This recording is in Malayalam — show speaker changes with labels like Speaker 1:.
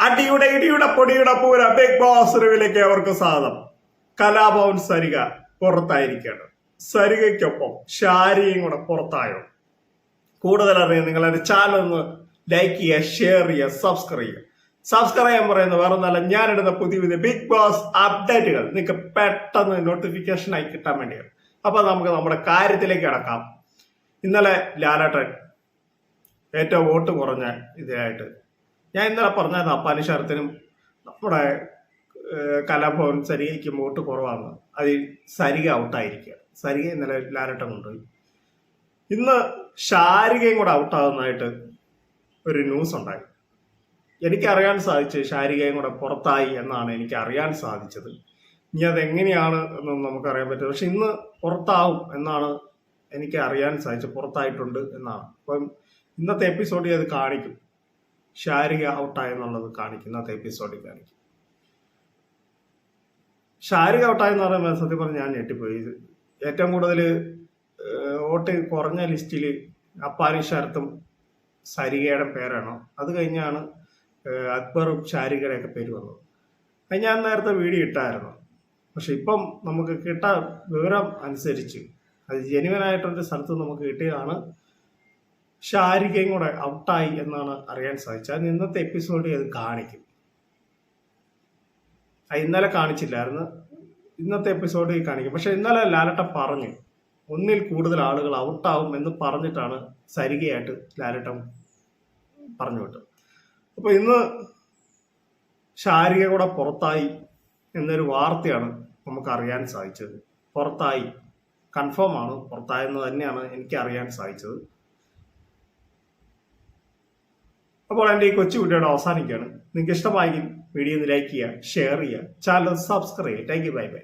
Speaker 1: അടിയുടെ ഇടിയുടെ പൊടിയുടെ പൂര. ബിഗ് ബോസ് റിവിലേക്ക് അവർക്ക് സ്വാഗതം. കലാഭവൻ സരിക പുറത്തായിരിക്കുകയാണ്. സരികയ്ക്കൊപ്പം ഷാരിയും കൂടെ പുറത്തായോ? കൂടുതൽ അറിയാൻ നിങ്ങൾ എന്റെ ചാനൽ ഒന്ന് ലൈക്ക് ചെയ്യുക ഷെയർ ചെയ്യുക സബ്സ്ക്രൈബ് ചെയ്യുക. സബ്സ്ക്രൈബ് ചെയ്യാൻ പറയുന്നത് വേറെ ഒന്നല്ല ഞാനിടുന്ന പുതിയ പുതിയ ബിഗ് ബോസ് അപ്ഡേറ്റുകൾ നിങ്ങൾക്ക് പെട്ടെന്ന് നോട്ടിഫിക്കേഷൻ ആയി കിട്ടാൻ വേണ്ടിയാണ്. അപ്പൊ നമുക്ക് നമ്മുടെ കാര്യത്തിലേക്ക് കിടക്കാം. ഇന്നലെ ലാലേട്ടൻ ഏറ്റവും വോട്ട് കുറഞ്ഞ ഇതിനായിട്ട് ഞാൻ ഇന്നലെ പറഞ്ഞായിരുന്നു അപ്പാനി ശരത്തിനും നമ്മുടെ കലാഭവൻ സരികയ്ക്ക് വോട്ട് കുറവാണ്. അത് സരിക ഔട്ടായിരിക്കുക. സരിക ഇന്നലെ ലാലട്ടം കൊണ്ടുപോയി. ഇന്ന് ഷാരികയും കൂടെ ഔട്ടാകുന്നതായിട്ട് ഒരു ന്യൂസ് ഉണ്ടായി. എനിക്കറിയാൻ സാധിച്ചു ഷാരികയും കൂടെ പുറത്തായി എന്നാണ് എനിക്ക് അറിയാൻ സാധിച്ചത്. ഇനി അതെങ്ങനെയാണ് എന്നൊന്നും നമുക്കറിയാൻ പറ്റില്ല. പക്ഷെ ഇന്ന് പുറത്താവും എന്നാണ് എനിക്ക് അറിയാൻ സാധിച്ചത്. പുറത്തായിട്ടുണ്ട് എന്നാണ്. അപ്പം ഇന്നത്തെ എപ്പിസോഡിൽ അത് കാണിക്കും. ഷാരിക ഔട്ടായെന്നുള്ളത് കാണിക്കും ഇന്നത്തെ എപ്പിസോഡിൽ കാണിക്കും. ഷാരിക ഔട്ടായെന്ന് പറയുമ്പോൾ സത്യം പറഞ്ഞ് ഞാൻ ഞെട്ടിപ്പോയി. ഏറ്റവും കൂടുതൽ വോട്ട് കുറഞ്ഞ ലിസ്റ്റിൽ അപ്പാരി ശരത്തും സരികയുടെ പേരാണ്. അത് കഴിഞ്ഞാണ് അക്ബറും ഷാരികയുടെ ഒക്കെ പേര് വന്നത്. അത് ഞാൻ നേരത്തെ വീഡിയോ ഇട്ടായിരുന്നു. പക്ഷെ ഇപ്പം നമുക്ക് കിട്ട വിവരം അനുസരിച്ച് അത് ജെനുവനായിട്ടൊരു സ്ഥലത്ത് നമുക്ക് കിട്ടിയതാണ് ഷാരികയും കൂടെ ഔട്ടായി എന്നാണ് അറിയാൻ സാധിച്ചത്. അത് ഇന്നത്തെ എപ്പിസോഡിൽ അത് കാണിക്കും. ഇന്നലെ കാണിച്ചില്ലായിരുന്നു. ഇന്നത്തെ എപ്പിസോഡിൽ കാണിക്കും. പക്ഷെ ഇന്നലെ ലാലട്ട പറഞ്ഞു ഒന്നിൽ കൂടുതൽ ആളുകൾ ഔട്ടാവും എന്ന് പറഞ്ഞിട്ടാണ് സരികയായിട്ട് ലാലട്ടം പറഞ്ഞു വിട്ടത്. അപ്പോൾ ഇന്ന് ഷാരിക കൂടെ പുറത്തായി എന്നൊരു വാർത്തയാണ് നമുക്ക് അറിയാൻ സാധിച്ചത്. പുറത്തായി. കൺഫേം ആണ് പുറത്തായെന്ന് തന്നെയാണ് എനിക്ക് അറിയാൻ സാധിച്ചത്. അപ്പോൾ എന്റെ ഈ കൊച്ചു വീഡിയോയുടെ അവസാനിക്കുകയാണ്. നിങ്ങൾക്ക് ഇഷ്ടമായെങ്കിൽ വീഡിയോ ഒന്ന് ലൈക്ക് ചെയ്യുക ഷെയർ ചെയ്യുക ചാനൽ സബ്സ്ക്രൈബ് ചെയ്യുക. Thank you bye bye